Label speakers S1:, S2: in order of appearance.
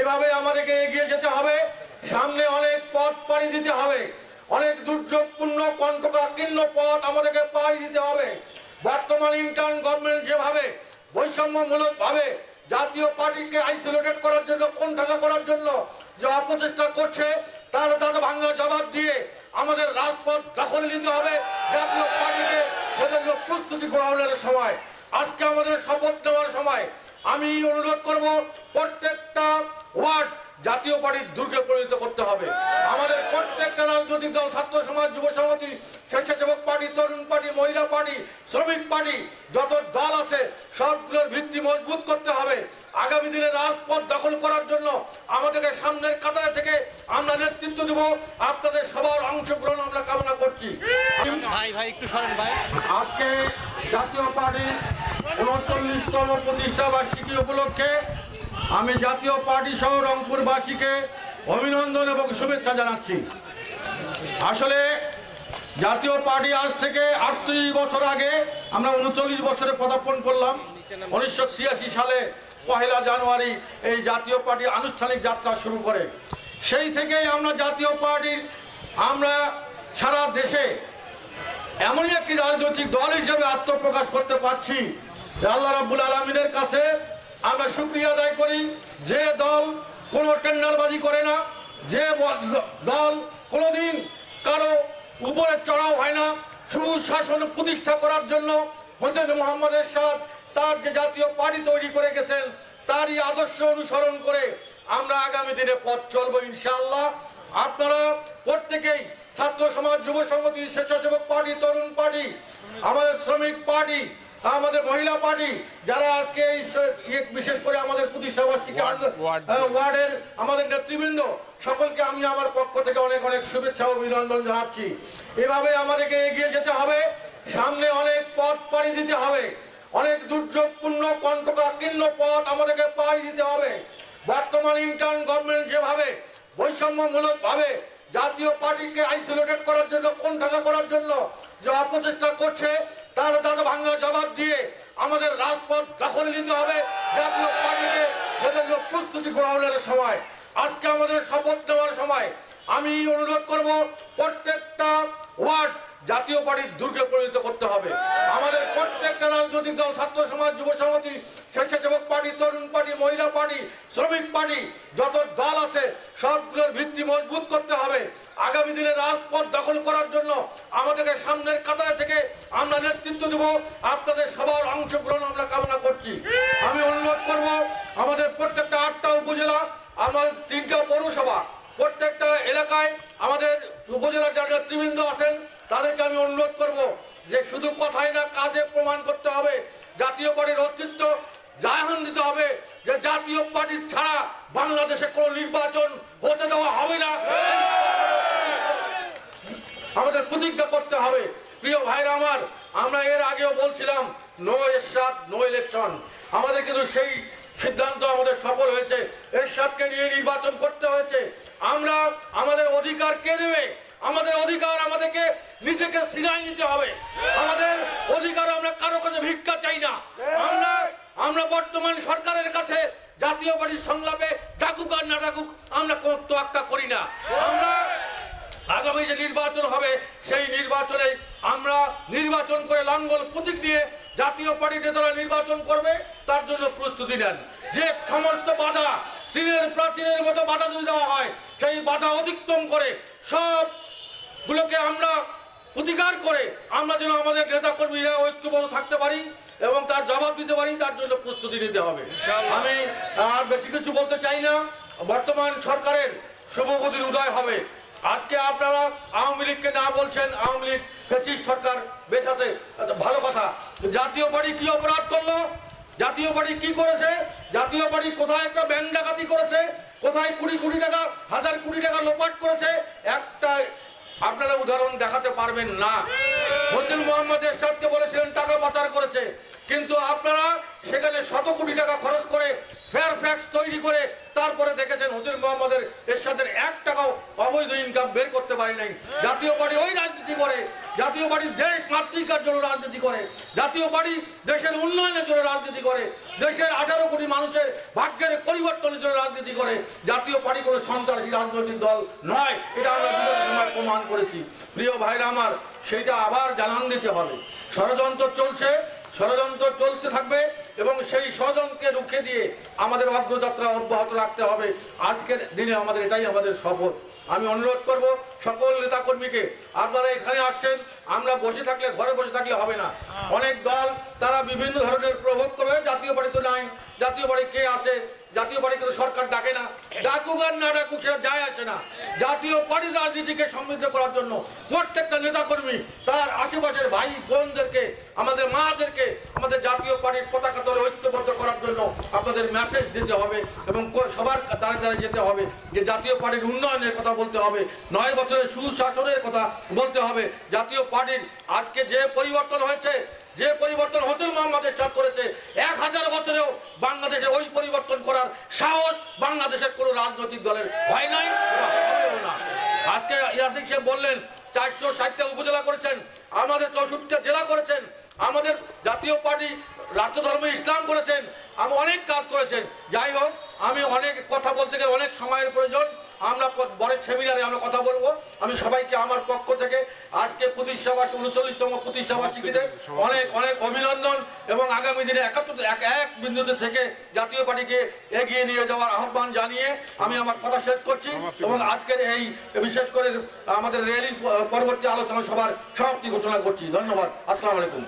S1: এভাবে আমাদেরকে এগিয়ে যেতে হবে। সামনে অনেক পথ পাড়ি দিতে হবে। অনেক দুর্যোগপূর্ণ কণ্ঠকাকীর্ণ পথ আমাদেরকে পাড়ি দিতে হবে। বর্তমান ইন্টার্ন গভর্নমেন্ট যেভাবে বৈষম্যমূলক ভাবে জাতীয় পার্টিকে আইসোলেটেড করার জন্য, কোণঠাসা করার জন্য যে অপচেষ্টা করছে, তার তাদের ভাঙা জবাব দিয়ে আমাদের রাজপথ দখলে নিতে হবে। জাতীয় পার্টিকে সেজন্য প্রস্তুতি গ্রহণের সময়, আজকে আমাদের শপথ নেওয়ার সময় আমি অনুরোধ করব, প্রত্যেকটা ওয়ার্ড জাতীয় পার্টির দুর্গে পরিণত করতে হবে। আমাদের প্রত্যেকটা রাজনৈতিক দল, ছাত্র সমাজ, যুব সমিতি স্বেচ্ছাসেবক পার্টি, তরুণ পার্টি, মহিলা পার্টি, শ্রমিক পার্টি, যত দল আছে, সবগুলোর ভিত্তি মজবুত করতে হবে। আগামী দিনে রাজপথ দখল করার জন্য আমাদেরকে সামনের কাতারে থেকে আমরা নেতৃত্ব দেব। আপনাদের সবার অংশগ্রহণ আমরা করছি।
S2: ভাই ভাই একটু সরেন ভাই।
S1: আজকে জাতীয় পার্টির উনচল্লিশতম প্রতিষ্ঠা বার্ষিকী উপলক্ষে আমি জাতীয় পার্টি সহ রংপুরবাসীকে অভিনন্দন এবং শুভেচ্ছা জানাচ্ছি। আসলে জাতীয় পার্টি আজ থেকে আটত্রিশ বছর আগে আমরা উনচল্লিশ বছরে পদার্পণ করলাম। উনিশশো ছিয়াশি সালে পহেলা জানুয়ারি এই জাতীয় পার্টি আনুষ্ঠানিক যাত্রা শুরু করে। সেই থেকেই আমরা জাতীয় পার্টির আমরা সারা দেশে এমনই একটি রাজনৈতিক দল হিসেবে আত্মপ্রকাশ করতে পারছি আল্লাহ রাব্বুল আলমিনের কাছে আমরা সুক্রিয়া আদায় করি। যে দল কোনো টেন্ডারবাজি করে না, যে দল কোনোদিন কারও উপরে চড়াও হয় না। শুধু শাসন প্রতিষ্ঠা করার জন্য হোসেন মোহাম্মদ এরশাদ তার যে জাতীয় পার্টি তৈরি করে গেছেন, তারই আদর্শ অনুসরণ করে আমরা আগামী দিনে পথ চলবো ইনশাআল্লাহ। আপনারা প্রত্যেকেই ছাত্র সমাজ যুব সংগঠন স্বেচ্ছাসেবক পার্টি তরুণ পার্টি আমাদের শ্রমিক পার্টি আমাদের মহিলা পার্টি যারা আজকে এই ইয়ে বিশেষ করে আমাদের আহ, ওয়ার্ডের আমাদের নেতৃবৃন্দ সকলকে আমি আমার পক্ষ থেকে অনেক অনেক শুভেচ্ছা ও অভিনন্দন জানাচ্ছি। এভাবে আমাদেরকে এগিয়ে যেতে হবে। সামনে অনেক পথ পাড়ি দিতে হবে। অনেক দুর্যোগপূর্ণ কণ্ঠকাকীর্ণ পথ আমাদেরকে পাড়ি দিতে হবে। বর্তমান ইন্টার্ন গভর্নমেন্ট যেভাবে বৈষম্যমূলক ভাবে জাতীয় পার্টিকে আইসোলেটেড করার জন্য কোন কোণঠাসা করার জন্য যে অপচেষ্টা করছে, তার তাদের ভাঙা জবাব দিয়ে আমাদের রাজপথ দখল নিতে হবে। জাতীয় পার্টিকে সেজন্য প্রস্তুতি গ্রহণের সময়। আজকে আমাদের শপথ দেওয়ার সময় আমি অনুরোধ করব, প্রত্যেকটা ওয়ার্ড জাতীয় পার্টির দুর্গে পরিণত করতে হবে। আমাদের প্রত্যেকটা রাজনৈতিক দল, ছাত্র সমাজ, যুব সমিতি স্বেচ্ছাসেবক পার্টি, তরুণ পার্টি, মহিলা পার্টি, শ্রমিক পার্টি, যত দল আছে, সবগুলোর ভিত্তি মজবুত করতে হবে। আগামী দিনে রাজপথ দখল করার জন্য আমাদেরকে সামনের কাতারে থেকে আমরা নেতৃত্ব দেব। আপনাদের সবার অংশগ্রহণ আমরা কামনা করছি। আমি অনুরোধ করব, আমাদের প্রত্যেকটা আটটা উপজেলা, আমাদের তিনটা পৌরসভা, প্রত্যেকটা এলাকায় আমাদের উপজেলার যারা নেতৃবৃন্দ আছেন তাদেরকে আমি অনুরোধ করব যে শুধু কথাই না, কাজে প্রমাণ করতে হবে, জাতীয় পার্টির অস্তিত্ব জাহান দিতে হবে, যে জাতীয় পার্টি ছাড়া বাংলাদেশে কোনো নির্বাচন হতে দেওয়া হবে না। আমাদের প্রতিজ্ঞা করতে হবে। প্রিয় ভাইরা আমার, আমরা এর আগেও বলছিলাম, নো এরশাদ, নো ইলেকশন। আমাদের কিন্তু সেই সিদ্ধান্ত আমাদের সফল হয়েছে। এরশাদকে নিয়ে নির্বাচন করতে হয়েছে। আমরা, আমাদের অধিকার কে দেবে? নিজেকে সিনাই নিতে হবে। আমাদের অধিকার আমরা কারও কাছে ভিক্ষা চাই না। আমরা আমরা বর্তমান সরকারের কাছে জাতীয় পার্টির সংলাপে ডাকুক আর না ডাকুক আমরা কোনো তোয়াক্কা করি না। আমরা আগামী যে নির্বাচন হবে, সেই নির্বাচনে আমরা নির্বাচন করে লাঙ্গল প্রতীক নিয়ে জাতীয় পার্টি নেতারা নির্বাচন করবে, তার জন্য প্রস্তুতি নেন। যে সমস্ত বাধা তিনের প্রাচীনের মতো বাধা যদি দেওয়া হয়, সেই বাধা অতিক্রম করে সবগুলোকে আমরা প্রতিকার করে আমরা যেন আমাদের নেতাকর্মীরা ঐক্যবদ্ধ থাকতে পারি এবং তার জবাব দিতে পারি তার জন্য প্রস্তুতি নিতে হবে। আমি আর বেশি কিছু বলতে চাই না। বর্তমান সরকারের শুভবুদ্ধির উদয় হবে। আজকে আপনারা আওয়ামী লীগকে না বলছেন আওয়ামী লীগ ফেসিস্ট সরকার বেশ আছে ভালো কথা। জাতীয় পার্টি কি অপরাধ করল? জাতীয় পার্টি কি করেছে? জাতীয় পার্টি কোথায় একটা ব্যাংক ডাকাতি করেছে? কোথায় কুড়ি কোটি টাকা হাজার কোটি টাকা লোপাট করেছে? একটা আপনারা উদাহরণ দেখাতে পারবেন না। হোসেন মোহাম্মদ এরশাদকে বলেছিলেন, টাকা পাচার করেছে। কিন্তু আপনারা সেখানে শত কোটি টাকা খরচ করে ফেয়ার ফ্যাক্স তৈরি করে তারপরে দেখেছেন হোসেন মোহাম্মদের এরশাদের এক টাকাও অবৈধ ইনকাম বের করতে পারি নাই জাতীয় পার্টি ওই রাজনীতি করে। জাতীয় পার্টি দেশ মাতৃকার জন্য রাজনীতি করে, জাতীয় পার্টি দেশের উন্নয়নের জন্য রাজনীতি করে, দেশের আঠারো কোটি মানুষের ভাগ্যের পরিবর্তনের জন্য রাজনীতি করে, জাতীয় পার্টি কোনো সন্ত্রাসী রাজনৈতিক দল নয়, এটা আমরা বিগত সময় প্রমাণ করেছি। প্রিয় ভাইরা আমার, সেইটা আবার জানান দিতে হবে। ষড়যন্ত্র চলছে, ষড়যন্ত্র চলতে থাকবে এবং সেই স্বজনকে রুখে দিয়ে আমাদের অগ্রযাত্রা অব্যাহত রাখতে হবে। আজকের দিনে আমাদের এটাই আমাদের শপথ। আমি অনুরোধ করব সকল নেতাকর্মীকে, আপনারা এখানে আসছেন, আমরা বসে থাকলে, ঘরে বসে থাকলে হবে না। অনেক দল, তারা বিভিন্ন ধরনের প্রভোগ করবে জাতীয় পার্টি তো নাই, জাতীয় পার্টি কে আছে, জাতীয় পার্টি কিন্তু সরকার ডাকে না। ডাকুক আর না ডাকুক, সেটা যায় আসে না। জাতীয় পার্টি রাজনীতিকে সমৃদ্ধ করার জন্য প্রত্যেকটা নেতাকর্মী, তার আশেপাশের ভাই বোনদেরকে আমাদের মাদেরকে, আমাদের জাতীয় পার্টির পতাকা তলে ঐক্যবদ্ধ করার জন্য আপনাদের মেসেজ দিতে হবে এবং সবার দ্বারা দ্বারা যেতে হবে যে জাতীয় পার্টির উন্নয়নের কথা বলতে হবে, নয় বছরের সুশাসনের কথা বলতে হবে। জাতীয় পার্টির আজকে যে পরিবর্তন হয়েছে, যে পরিবর্তন হোটেল মোহাম্মদ এরশাদ করেছে, এক হাজার বছরেও বাংলাদেশে ওই পরিবর্তন করার সাহস বাংলাদেশের কোনো রাজনৈতিক দলের হয় নাই না। আজকে ইয়াসিক সাহেব বললেন, চারশো ষাটটা উপজেলা করেছেন, আমাদের চৌষট্টিটা জেলা করেছেন, আমাদের জাতীয় পার্টি রাষ্ট্র ধর্ম ইসলাম করেছেন আমি অনেক কাজ করেছেন। যাই হোক আমি অনেক কথা বলতে গেলে অনেক সময়ের প্রয়োজন। আমরা পরের সেমিনারে আমরা কথা বলব। আমি সবাইকে আমার পক্ষ থেকে আজকে প্রতিষ্ঠাবাসী উনচল্লিশতম প্রতিষ্ঠাবার্ষিকীতে অনেক অনেক অভিনন্দন এবং আগামী দিনে একাত্তর এক এক বিন্দুতে থেকে জাতীয় পার্টিকে এগিয়ে নিয়ে যাওয়ার আহ্বান জানিয়ে আমি আমার কথা শেষ করছি এবং আজকের এই বিশেষ করে আমাদের র্যালির পরবর্তী আলোচনা সবার সমাপ্তি ঘোষণা করছি। ধন্যবাদ। আসসালামু আলাইকুম।